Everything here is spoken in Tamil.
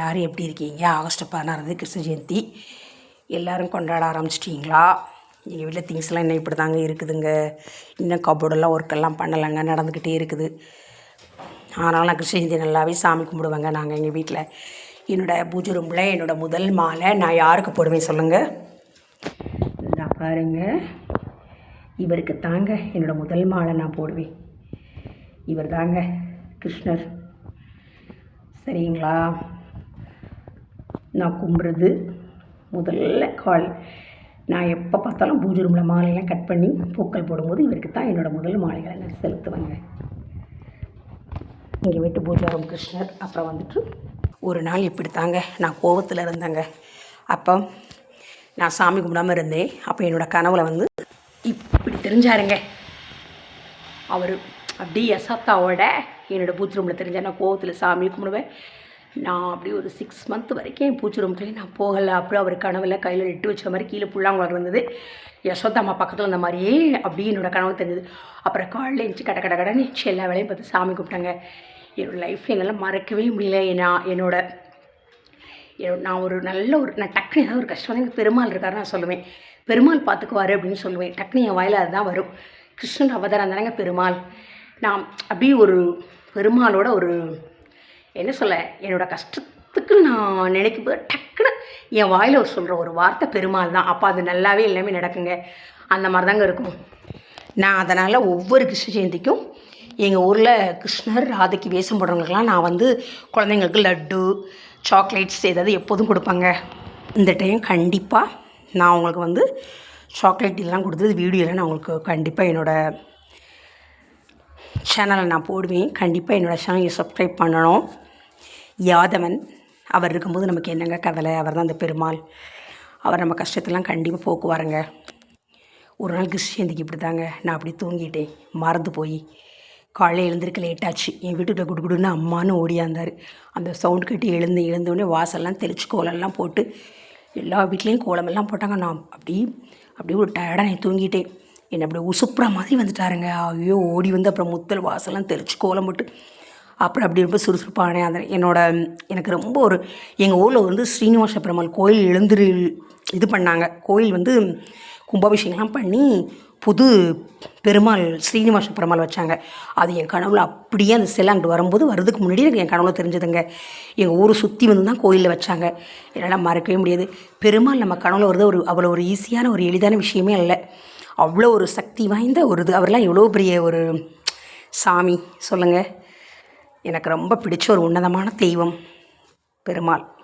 எல்லோரும் எப்படி இருக்கீங்க? ஆகஸ்ட் பதினாறு கிருஷ்ண ஜெயந்தி. எல்லோரும் கொண்டாட ஆரம்பிச்சிட்டிங்களா? எங்கள் வீட்டில் திங்ஸ்லாம் இன்னும் இப்படி தாங்க இருக்குதுங்க. இன்னும் கபோர்டெல்லாம் ஒர்க்கெல்லாம் பண்ணலைங்க. நடந்துக்கிட்டே இருக்குது. ஆனால் நான் கிருஷ்ண ஜெயந்தி நல்லாவே சாமி கும்பிடுவேங்க நாங்கள் எங்கள் வீட்டில் என்னோடய பூஜை ரூமில் என்னோடய முதல் மாலை நான் யாருக்கு போடுவேன் சொல்லுங்கள் இந்த பாருங்க. இவருக்கு தாங்க என்னோடய முதல் மாலை நான் போடுவேன். இவர் தாங்க கிருஷ்ணர். சரிங்களா? நான் கும்பிட்றது முதல்ல கால். நான் எப்போ பார்த்தாலும் பூஜை ரூமில் மாலையெல்லாம் கட் பண்ணி பூக்கள் போடும்போது இவருக்கு தான் என்னோடய முதல் மாலைகளை நான் செலுத்துவேங்க. எங்கள் வீட்டு பூஜாரம் கிருஷ்ணர். அப்புறம் வந்துட்டு ஒரு நாள் இப்படி தாங்க நான் கோவத்தில் இருந்தேங்க. அப்போ நான் சாமி கும்பிடாமல் இருந்தேன். அப்போ என்னோடய கனவுல வந்து இப்படி தெரிஞ்சாருங்க. அவர் அப்படியே எசத்தாவோட என்னோடய பூச்சி ரூமில் தெரிஞ்சார் நான் கோவத்தில் சாமி கும்பிடுவேன். நான் அப்படியே ஒரு சிக்ஸ் மந்த் வரைக்கும் என் பூச்சி ரூம்க்குள்ளே நான் போகலை. அப்புறம் அவர் கனவில் கையில் நெட்டு வச்ச மாதிரி கீழே புல்லாங்குழல் இருந்தது. யசோதா அம்மா பக்கத்தில் இருந்த மாதிரியே அப்படியே என்னோடய கனவு தெரிஞ்சது. அப்புறம் காலையில் எழுந்துச்சி கட கட கடன்னு எழுந்துச்சி எல்லா வேலையும் பார்த்து சாமி கும்பிட்டாங்க. என்னோடய லைஃப்பில் என்னால் மறக்கவே முடியல. நான் என்னோட நான் ஒரு நல்ல ஒரு நான் டக்குனு ஏதாவது ஒரு கஷ்டம் வந்து எனக்கு பெருமாள் இருக்காரு நான் சொல்லுவேன். பெருமாள் பார்த்துக்குவாரு அப்படின்னு சொல்லுவேன். டக்குனு என் வாயில் அதுதான் வரும். கிருஷ்ணன் அவதாரம் தானேங்க பெருமாள். நான் அப்படியே ஒரு பெருமாளோட ஒரு என்ன சொல்ல என்னோட கஷ்டத்துக்கு நான் நினைக்கும் போது டக்குன்னு என் வாயில் ஒரு சொல்கிற ஒரு வார்த்தை பெருமாள் தான். அப்போ அது நல்லாவே எல்லாமே நடக்குங்க. அந்த மாதிரி தாங்க இருக்கும். நான் அதனால் ஒவ்வொரு கிருஷ்ண ஜெயந்திக்கும் எங்கள் ஊரில் கிருஷ்ணர் ராதைக்கு வேஷம் போடுறவங்களுக்குலாம் நான் வந்து குழந்தைங்களுக்கு லட்டு சாக்லேட்ஸ் ஏதாவது எப்போதும் கொடுப்பாங்க. இந்த டைம் கண்டிப்பாக நான் உங்களுக்கு வந்து சாக்லேட் இதெல்லாம் கொடுத்தது வீடியோவில் நான் உங்களுக்கு கண்டிப்பாக என்னோடய சேனலில் நான் போடுவேன். கண்டிப்பாக என்னோடய சேனலை சப்ஸ்கிரைப் பண்ணணும். யாதவன் அவர் இருக்கும்போது நமக்கு என்னங்க கவலை? அவர் தான் அந்த பெருமாள். அவர் நம்ம கஷ்டத்தெல்லாம் கண்டிப்பாக போக்குவாருங்க. ஒரு நாள் கிருஷ்ணந்திக்கு இப்படி தாங்க நான் அப்படி தூங்கிட்டேன். மறந்து போய். காலையில் எழுந்திருக்க லேட்டாச்சு என் வீட்டுக்குள்ள குடு குடுன்னு அம்மான்னு ஓடியாந்தார் அந்த சவுண்ட் கட்டி எழுந்து எழுந்தோடனே வாசல்லாம் தெளிச்சு கோலம்லாம் போட்டு எல்லா வீட்லேயும் கோலமெல்லாம் போட்டாங்க. நான் அப்படி அப்படியே ஒரு டயர்டாக நான் தூங்கிட்டேன். என்னை அப்படி உசுப்புற மாதிரி வந்துட்டாருங்க. ஐயோ ஓடி வந்து அப்புறம் முத்தல் வாசல்லாம் தெளிச்சு கோலம் போட்டு அப்புறம் அப்படி ரொம்ப சுறுசுறுப்பானே. அந்த என்னோட எனக்கு ரொம்ப ஒரு எங்கள் ஊரில் வந்து ஸ்ரீனிவாச பெருமாள் கோயில் எழுந்திரு இது பண்ணாங்க. கோயில் வந்து கும்பாபிஷேகம்லாம் பண்ணி புது பெருமாள் ஸ்ரீனிவாச பெருமாள் வச்சாங்க. அது என் கனவுல அப்படியே அந்த சிலை அங்கே வரும்போது வர்றதுக்கு முன்னாடி எனக்கு என் கனவுல தெரிஞ்சதுங்க. எங்கள் ஊரை சுற்றி வந்து தான் கோயிலில் வச்சாங்க. என்னால் மறக்கவே முடியாது. பெருமாள் நம்ம கனவுல வருது ஒரு அவ்வளோ ஒரு ஈஸியான ஒரு எளிதான விஷயமே இல்லை அவ்வளோ ஒரு சக்தி வாய்ந்த ஒரு இது. அவர்லாம் எவ்வளோ பெரிய ஒரு சாமி சொல்லுங்கள் எனக்கு ரொம்ப பிடிச்ச ஒரு உன்னதமான தெய்வம் பெருமாள்.